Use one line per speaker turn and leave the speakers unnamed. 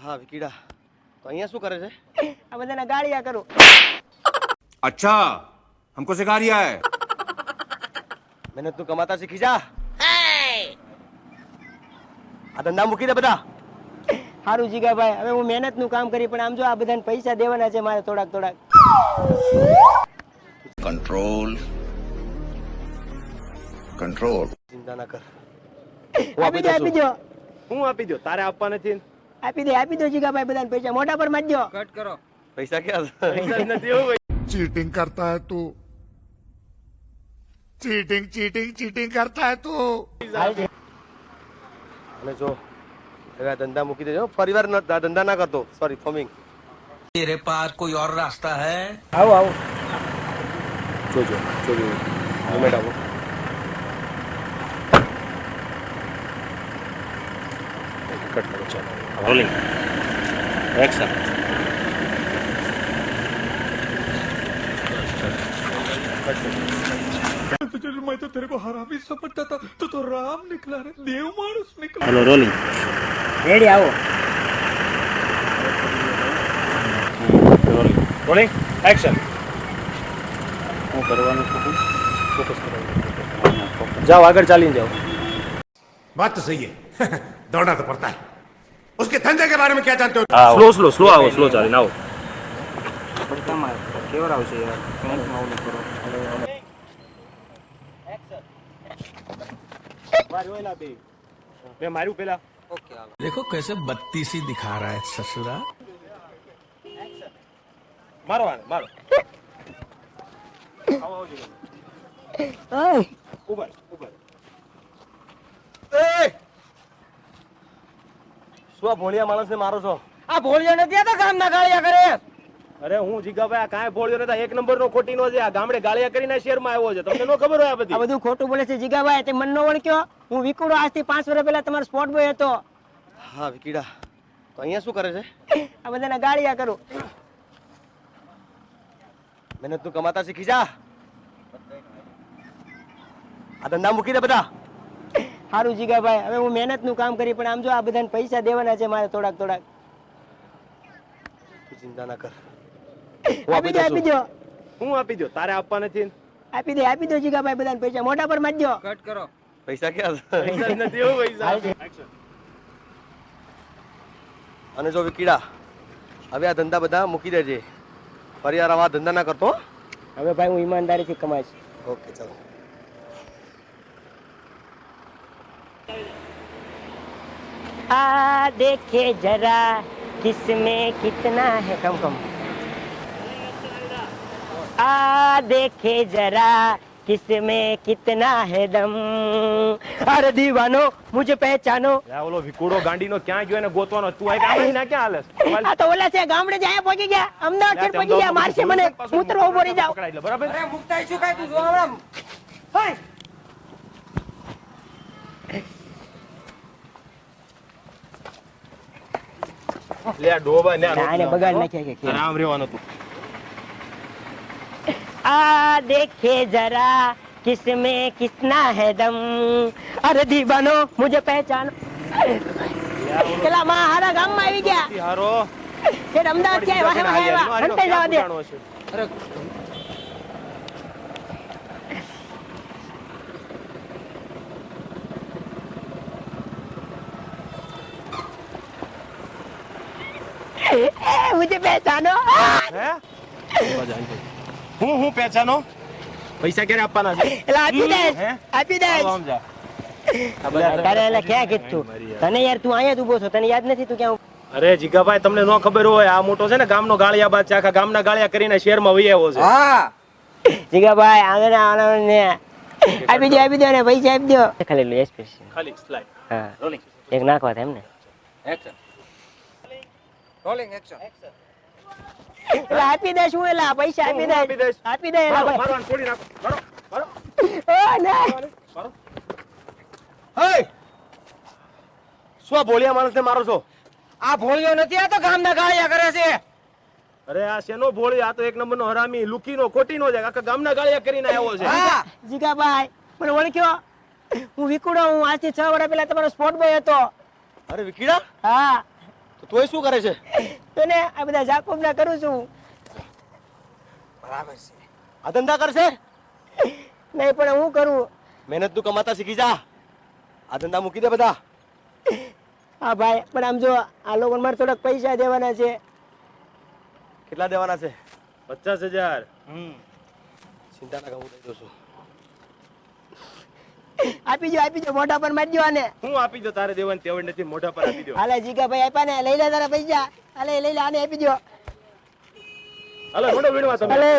હા વિકીડા તો અહીંયા શું કરે છે
આ બધાના ગાળિયા કરું
अच्छा हमको सिखा रिया है
મહેનત તું કમાતા શીખી જા આ ધંધા મૂકી દે બધા
સારું જીગાભાઈ હવે હું મહેનતનું કામ કરી પણ આમ જો આ બધાને પૈસા દેવાના છે મારે થોડાક થોડાક
control control
ચિંતા ના કર
આપી દો આપી દો
હું આપી દો તારે આપવા નથી
આપી દે આપી દો જીગાભાઈ બધાને પૈસા. મોટા પર મારજો
કટ કરો.
પૈસા ક્યાં
ચીટિંગ કરતા હે તું. ચીટિંગ ચીટિંગ ચીટિંગ કરતા હે તું.
અને જો એવા ધંધા મૂકી દેજો. પરિવાર વાર ધંધા ના કરતો. સોરી ફોમિંગ
તેરે પાર કોઈ ઓર રાસ્તા હે
આવો આવો.
જોજો જોજો. મેડ આવો. કટ કરો ચાલો rolling action hello rolling
ready આવો
રોલિંગ રોલિંગ એક્શન હું કરવાનું છું ફોકસ કરવાનું જાઓ આગળ ચાલીને જાઓ
बात तो सही है दौड़ना तो पड़ता है उसके धंधे के बारे में क्या जानते हो
સ્લો સ્લો સ્લો આવો સ્લો ચાલીને આવો
મેં માર્યું પેલા
देखो कैसे बत्तीसी दिखा रहा है ससुरा
મારો આને મારો
શું આ ભોળિયા માણસને મારો છો?
આ ભોળિયા નથી આ ગામ ના ગાળિયા કરે.
અરે હું જીગાભાઈ આ કાંઈ ભોળ્યો નથી એક નંબર નો ખોટી નો છે આ ગામડે ગાળિયા કરીને શેરમાં આવ્યો છે. તમને નો ખબર હોય આ
આ
બધું
ખોટું બોલે છે જીગાભાઈ તે મન નો ઓળખ્યો હું વિકુડો આજથી પાંચ વર્ષ પહેલા તમારો સ્પોટ બોય હતો.
હા વિકીડા. તો અહીંયા શું કરે છે?
આ બધાના ગાળિયા કરું.
મહેનત તું કમાતા શીખી જા. આ ધંધા મૂકી દે બધા.
સારું જીગાભાઈ હવે હું મહેનતનું કામ કરી પણ આમ જો આ બધાને પૈસા દેવાના છે મારે થોડાક થોડાક.
તું ચિંતા ના કર.
આપી દો આપી દો.
હું આપી દો તારે આપવા નથી.
આપી દે આપી દો જીગાભાઈ બધાને પૈસા. મોટા પર મારજો
પૈસા ક્યાં
પૈસા નથી એવું પૈસા.
અને જો વિકીડા હવે આ ધંધા બધા મૂકી દેજે. ફરી આ ધંધા ના કરતો
હવે ભાઈ હું ઈમાનદારીથી કમાઈશ.
ઓકે ચાલો.
आ देखे जरा किसमें कितना है कम कम आ देखे जरा किसमें कितना है दम अरे दीवानो मुझे पहचानो
આ ઓલો વિકુડો ગાંડીનો ક્યાં ગયો એને ગોતવાનો તું આવી આમાં ના ક્યાં હાલે
આ તો ઓલા છે ગામડે જાય પહોંચી ગયા અમદાવાદ ખેડ પહોંચી ગયા મારશે મને મૂત્ર ઉભો રહી જાવ
પકડાઈ લે બરાબર લે ડોબા ને
આને બગાડ નાખે કે
રામ રેવાનો તું
આ દેખે જરા કિસમે કિસના હે દમ. અરે દીવાનો મુજે પહેચાનો. પેલા માં હારા ગામમાં આવી ગયા.
હારો.
એ અમદાવાદ ક્યાં વાહે વાહે રંતે જવા દે. અરે मुझे पहचानो
હે હું હું પહેચાનો પૈસા ક્યારે આપવાના છે
એલા આપી દે
હે?
આપી દે
આવો આમ જા.
તારે એલા ક્યાં કીધું તને યાર તું અહીંયા જ ઉભો છો તને યાદ નથી તું ક્યાં
અરે જીગાભાઈ તમને ન ખબર હોય આ મોટો છે ને ગામનો ગાળિયા બાદ છે આખા ગામના ગાળિયા કરીને શહેરમાં વહી આવ્યો છે
જીગાભાઈ આગળ આનો ને આપી દો આપી દો ને પૈસા આપી દો ખાલી લો સ્પેશિયલ
ખાલી સ્લાઇડ
હા એક નાખવા થાય એમ ને એલા આપી દે શું એલા પૈસા આપી દે
આપી
દે એલા
મારો. મારો આને છોડી નાખો. મારો, મારો.
ઓ ના.
હે! શું આ ભોળિયા માણસને મારો છો?
આ ભોળિયો નથી આ તો ગામના ગાળિયા કરે છે.
અરે આ શેનો ભોળી આ તો એક નંબરનો હરામી લુકીનો ખોટીનો છે. આખા ગામના ગાળિયા કરીને આવ્યો છે.
જીગાભાઈ મને ઓળખ્યો? હું વિકુડો હું આજથી છ વર્ષ પહેલા તમારો સ્પોટ બોય હતો.
અરે વિકીડા?
હા.
તોય શું કરે છે?
તને આ બધા જાકોબ ના કરું છું.
બરાબર છે. આ ધંધા કરશે?
નહીં પણ હું કરું.
મહેનત તું કમાતા શીખી જા. આ ધંધા મૂકી દે બધા.
હા ભાઈ પણ આમ જો આ લોકોને મારે થોડાક પૈસા દેવાના છે.
કેટલા દેવાના છે? પચાસ હજાર. ચિંતા ના કરું દઈ દઉં છું.
આપી દો આપી દો મોઢા પર મારી દો આને.
હું આપી દો તારે દેવાની તેવડ નથી મોઢા પર આપી દો
હાલે જીગા ભાઈ આપ્યા ને લઈ લે તારા પૈસા. હાલે લઈ લે આને આપી દો
હાલે મોઢો વીણવા તમે.
હાલે.